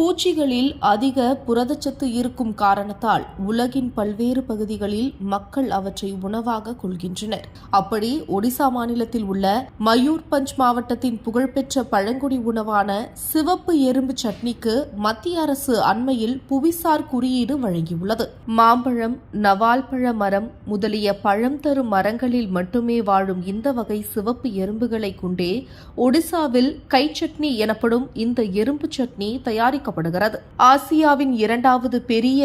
பூச்சிகளில் அதிக புரதச்சத்து இருக்கும் காரணத்தால் உலகின் பல்வேறு பகுதிகளில் மக்கள் அவற்றை உணவாக கொள்கின்றனர். அப்படி ஒடிசா மாநிலத்தில் உள்ள மயூர்பஞ்ச் மாவட்டத்தின் புகழ்பெற்ற பழங்குடி உணவான சிவப்பு எறும்பு சட்னிக்கு மத்திய அரசு அண்மையில் புவிசார் குறியீடு வழங்கியுள்ளது. மாம்பழம் நவால்பழ மரம் முதலிய பழம் தரும் மரங்களில் மட்டுமே வாழும் இந்த வகை சிவப்பு எறும்புகளை கொண்டே ஒடிசாவில் கை சட்னி எனப்படும் இந்த எறும்பு சட்னி பார்க்கப்படுகிறது ஆசியாவின் இரண்டாவது பெரிய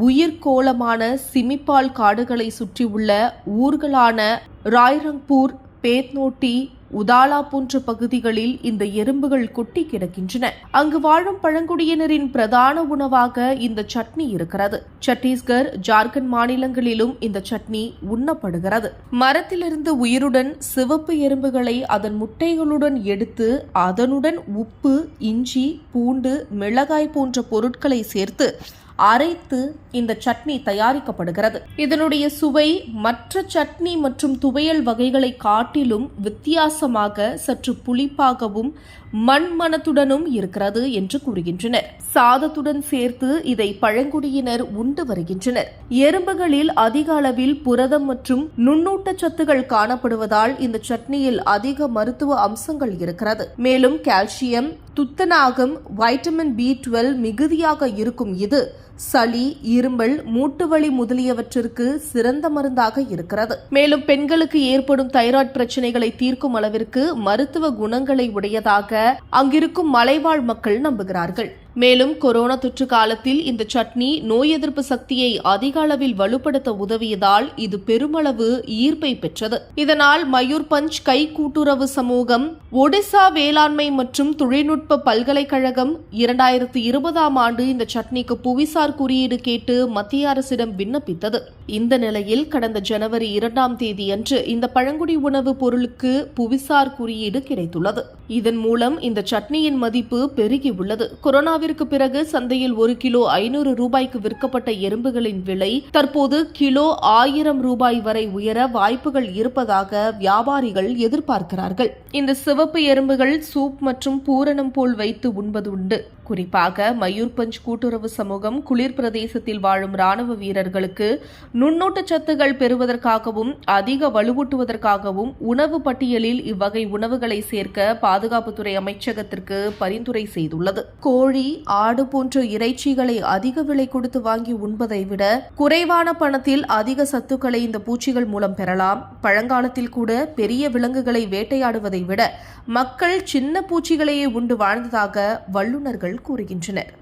உயிர்கோளமான சிமிப்பால் காடுகளை சுற்றியுள்ள ஊர்களான ராய்ரங்பூர் பேத்னோட்டி உதாலா போன்ற பகுதிகளில் இந்த எறும்புகள் கொட்டி கிடக்கின்றன. அங்கு வாழும் பழங்குடியினரின் பிரதான உணவாக இந்த சட்னி இருக்கிறது. சத்தீஸ்கர் ஜார்க்கண்ட் மாநிலங்களிலும் இந்த சட்னி உண்ணப்படுகிறது. மரத்திலிருந்து உயிருடன் சிவப்பு எறும்புகளை அதன் முட்டைகளுடன் எடுத்து அதனுடன் உப்பு இஞ்சி பூண்டு மிளகாய் போன்ற பொருட்களை சேர்த்து அரைத்து இந்த சட்னி தயாரிக்கப்படுகிறது. இதனுடைய சுவை மற்ற சட்னி மற்றும் துவையல் வகைகளை காட்டிலும் வித்தியாசமாக சற்று புளிப்பாகவும் மண்மனத்துடனும் இருக்கிறது என்று கூறுகின்றனர். சாதத்துடன் சேர்த்து இதை பழங்குடியினர் உண்டு வருகின்றனர். எறும்புகளில் அதிக அளவில் புரதம் மற்றும் நுண்ணூட்டச்சத்துகள் காணப்படுவதால் இந்த சட்னியில் அதிக மருத்துவ அம்சங்கள் இருக்கிறது. மேலும் கால்சியம் துத்தநாகம் வைட்டமின் பி டுவெல் மிகுதியாக இருக்கும் இது சளி இருமல் மூட்டுவலி முதலியவற்றிற்கு சிறந்த மருந்தாக இருக்கிறது. மேலும் பெண்களுக்கு ஏற்படும் தைராய்டு பிரச்சனைகளை தீர்க்கும் அளவிற்கு மருத்துவ குணங்களை உடையதாக அங்கிருக்கும் மலைவாழ் மக்கள் நம்புகிறார்கள். மேலும் கொரோனா தொற்று காலத்தில் இந்த சட்னி நோய் எதிர்ப்பு சக்தியை அதிக அளவில் வலுப்படுத்த உதவியதால் இது பெருமளவு ஈர்ப்பை பெற்றது. இதனால் மயூர்பஞ்ச் கை கூட்டுறவு சமூகம் ஒடிசா வேளாண்மை மற்றும் தொழில்நுட்ப பல்கலைக்கழகம் இரண்டாயிரத்தி இருபதாம் ஆண்டு இந்த சட்னிக்கு புவிசார் குறியீடு கேட்டு மத்திய அரசிடம் விண்ணப்பித்தது. இந்த நிலையில் கடந்த ஜனவரி இரண்டாம் தேதியன்று இந்த பழங்குடி உணவு பொருளுக்கு புவிசார் குறியீடு கிடைத்துள்ளது. இதன் மூலம் இந்த சட்னியின் மதிப்பு பெருகியுள்ளது. கொரோனாவிற்கு பிறகு சந்தையில் ஒரு கிலோ ஐநூறு ரூபாய்க்கு விற்கப்பட்ட எறும்புகளின் விலை தற்போது கிலோ ஆயிரம் ரூபாய் வரை உயர வாய்ப்புகள் இருப்பதாக வியாபாரிகள் எதிர்பார்க்கிறார்கள். இந்த சிவப்பு எறும்புகள் சூப் மற்றும் பூரணம் போல் வைத்து உண்பது உண்டு குறிப்பாக மயூர்பஞ்ச் கூட்டுறவு சமூகம் குளிர் பிரதேசத்தில் வாழும் ராணுவ வீரர்களுக்கு நுண்ணூட்டச்சத்துகள் பெறுவதற்காகவும் அதிக வலுவூட்டுவதற்காகவும் உணவு பட்டியலில் இவ்வகை உணவுகளை சேர்க்க பாதுகாப்புத்துறை அமைச்சகத்திற்கு பரிந்துரை செய்துள்ளது. கோழி ஆடு போன்ற இறைச்சிகளை அதிக விலை கொடுத்து வாங்கி உண்பதை விட குறைவான பணத்தில் அதிக சத்துக்களை இந்த பூச்சிகள் மூலம் பெறலாம். பழங்காலத்தில் கூட பெரிய விலங்குகளை வேட்டையாடுவதை விட மக்கள் சின்ன பூச்சிகளையே உண்டு வாழ்ந்ததாக வல்லுநர்கள் கூறுகின்றனர்.